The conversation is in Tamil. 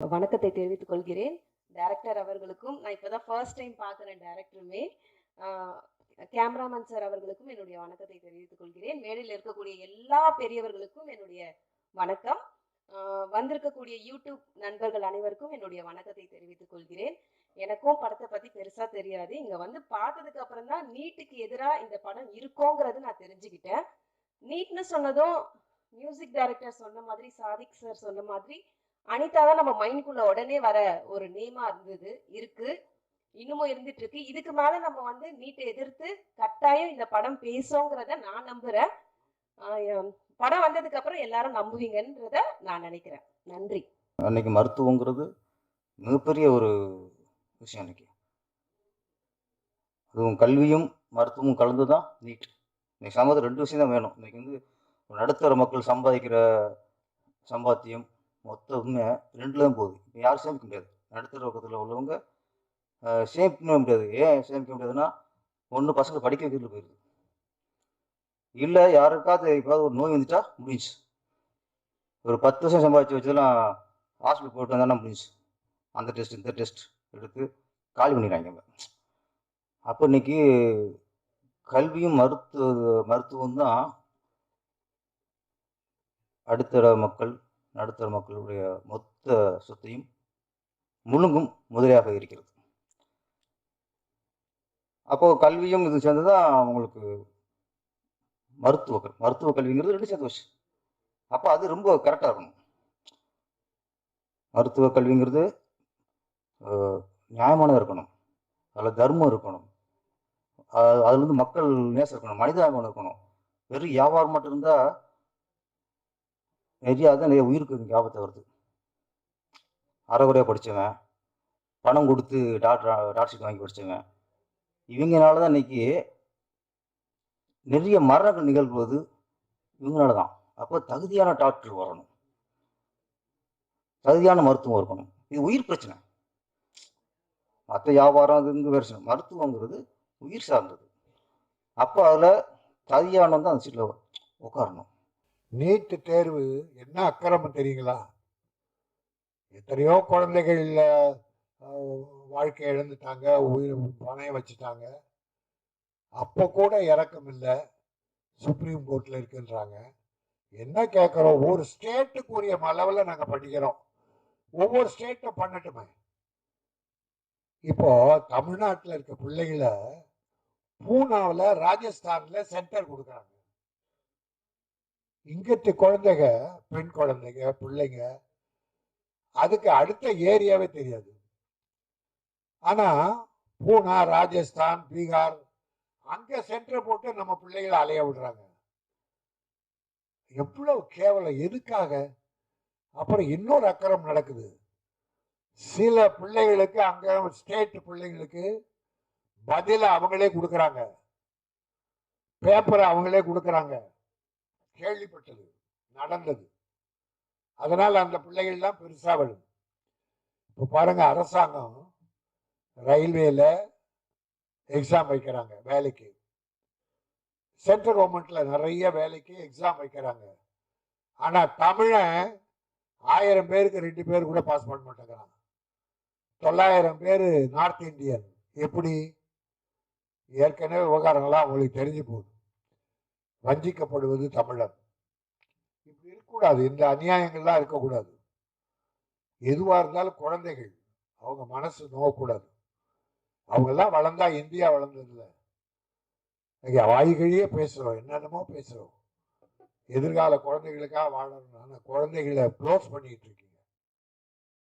வணக்கத்தை தெரிவித்துக் கொள்கிறேன். டைரக்டர் அவர்களுக்கும் நான் இப்போதான் ஃபர்ஸ்ட் டைம் பார்க்குறேன் டைரக்டருமே கேமராமேன் சார் அவர்களுக்கும் என்னுடைய வணக்கத்தை தெரிவித்துக் கொள்கிறேன். மேடையில் இருக்கக்கூடிய எல்லா பெரியவர்களுக்கும் என்னுடைய வணக்கம். வந்திருக்கக்கூடிய யூடியூப் நண்பர்கள் அனைவருக்கும் என்னுடைய வணக்கத்தை தெரிவித்துக் கொள்கிறேன். எனக்கும் படத்தை பத்தி பெருசா தெரியாது. இங்க வந்து பார்த்ததுக்கு அப்புறம் தான் நீட்டுக்கு எதிராக இந்த படம் இருக்கோங்கிறது நான் தெரிஞ்சுக்கிட்டேன். நீட்னு சொன்னதும் மியூசிக் டைரக்டர் சொன்ன மாதிரி சாதிக் சார் சொன்ன மாதிரி அனிதா தான் நம்ம மைண்ட்குள்ள உடனே வர ஒரு நேமா இருந்தது. இருக்கு. இன்னமும் இருந்துட்டு இருக்கு. இதுக்கு மேல நம்ம வந்து நீட்டை எதிர்த்து கட்டாயம் இந்த படம் பேசுங்கிறத நான் நம்புறேன். படம் வந்ததுக்கு அப்புறம் எல்லாரும் நம்புவீங்கன்றத நான் நினைக்கிறேன். நன்றி. அன்னைக்கு மருத்துவங்கிறது மிகப்பெரிய ஒரு விஷயம் அன்னைக்கு. அதுவும் கல்வியும் மருத்துவமும் கலந்து தான் நீட். இன்னைக்கு சமூகத்தில் ரெண்டு விஷயம் தான் வேணும். இன்னைக்கு வந்து ஒரு நடுத்தர மக்கள் சம்பாதிக்கிற சம்பாத்தியம் மொத்தமே ரெண்டு தான் போகுது. இப்போ யாரும் சேமிக்க முடியாது. நடுத்தர பக்கத்தில் உள்ளவங்க சேமிக்கவே சேமிக்க முடியாது. ஏன் சேமிக்க முடியாதுன்னா ஒன்று பசங்க படிக்க வைக்கிறதுல போயிடுது இல்லை யாருக்காவது எப்பாவது ஒரு நோய் வந்துட்டா முடிஞ்சு ஒரு பத்து வருஷம் சம்பாதிச்சு வச்சதெல்லாம் ஹாஸ்பிட்டல் போயிட்டு வந்தால் முடிஞ்சு அந்த டெஸ்ட் இந்த டெஸ்ட் எடுத்து காலி பண்ணிடுறாங்க அப்போ இன்னைக்கு கல்வியும் மருத்துவ மருத்துவம் தான் அடுத்தர மக்கள் நடுத்தர மக்களுடைய மொத்த சொத்தையும் முழுங்கும் முதலியாக இருக்கிறது. அப்போ கல்வியும் இது சேர்ந்ததான் அவங்களுக்கு மருத்துவ கல் மருத்துவ கல்விங்கிறது ரெண்டு சேர்ந்து வச்சு அப்போ அது ரொம்ப கரெக்டாக இருக்கணும். மருத்துவ கல்விங்கிறது நியாயமானதாக இருக்கணும். அதில் தர்மம் இருக்கணும். அது அதுல மக்கள் நேசம் இருக்கணும். மனிதாபிமானம் இருக்கணும். வெறும் வியாபாரம் மட்டும் இருந்தால் நிறையா தான் நிறைய உயிருக்கு ஞாபகத்தை வருது. அறகுறையாக படித்தவன் பணம் கொடுத்து டாக்டர் டாக்டர் சீட் வாங்கி படித்தவன் இவங்கனால தான் இன்னைக்கு நிறைய மரணங்கள் நிகழ்வது இவங்களால தான். அப்போ தகுதியான டாக்டர் வரணும். தகுதியான மருத்துவம் இருக்கணும். இது உயிர் பிரச்சனை. மற்ற வியாபாரம் அது இங்கே மருத்துவங்கிறது உயிர் சார்ந்தது. அப்போ அதில் தகுதியானவன் தான் அந்த சீட்டில் உட்காரணும் நீட்டு தேர்வு என்ன அக்கிரமம் தெரியுங்களா? எத்தனையோ குழந்தைகள் வாழ்க்கை இழந்துட்டாங்க உயிர் பணையம் வச்சுட்டாங்க. அப்போ கூட இறக்கம் இல்லை. சுப்ரீம் கோர்ட்டில் இருக்குன்றாங்க. என்ன கேட்குறோம் ஒரு ஸ்டேட்டுக்கு உரிய அளவில் நாங்கள் படிக்கிறோம். ஒவ்வொரு ஸ்டேட்டும் பண்ணட்டுமே. இப்போ தமிழ்நாட்டில் இருக்க பிள்ளைகளை பூனாவில் ராஜஸ்தானில் சென்டர் கொடுக்குறாங்க. இங்கிட்டு குழந்தைங்க பெண் குழந்தைங்க பிள்ளைங்க அதுக்கு அடுத்த ஏரியாவே தெரியாது. ஆனால் பூனா ராஜஸ்தான் பீகார் அங்கே சென்டர் போட்டு நம்ம பிள்ளைகளை அலைய விடுறாங்க. எவ்வளவு கேவலம் எதுக்காக? அப்புறம் இன்னொரு அக்கறம் நடக்குது. சில பிள்ளைகளுக்கு அங்கே ஸ்டேட் பிள்ளைங்களுக்கு பதிலை அவங்களே கொடுக்குறாங்க. பேப்பரை அவங்களே கொடுக்குறாங்க. கேள்விப்பட்டது நடந்தது. அதனால் அந்த பிள்ளைகள்லாம் பெருசாக வரும். இப்போ பாருங்கள் அரசாங்கம் ரயில்வேல எக்ஸாம் வைக்கிறாங்க வேலைக்கு. சென்ட்ரல் கவர்மெண்ட்ல நிறைய வேலைக்கு எக்ஸாம் வைக்கிறாங்க. ஆனா தமிழன் ஆயிரம் பேருக்கு ரெண்டு பேர் கூட பாஸ் பண்ண மாட்டேங்கிறான். தொள்ளாயிரம் பேர் நார்த் இந்தியன் எப்படி? ஏற்கனவே விவகாரங்கள்லாம் அவங்களுக்கு தெரிஞ்சு போகுது. வஞ்சிக்கப்படுவது தமிழர். இப்படி இருக்கக்கூடாது. இந்த அநியாயங்கள்லாம் இருக்கக்கூடாது. எதுவாக இருந்தாலும் குழந்தைகள் அவங்க மனசு நோகக்கூடாது. அவங்கெல்லாம் வளர்ந்தா இந்தியா வளர்ந்ததில்ல. இங்க வாய்கழியே பேசுகிறோம் என்னென்னமோ பேசுகிறோம் எதிர்கால குழந்தைகளுக்காக வாழணும் ஆனால் குழந்தைகளை க்ளோஸ் பண்ணிக்கிட்டு இருக்கீங்க.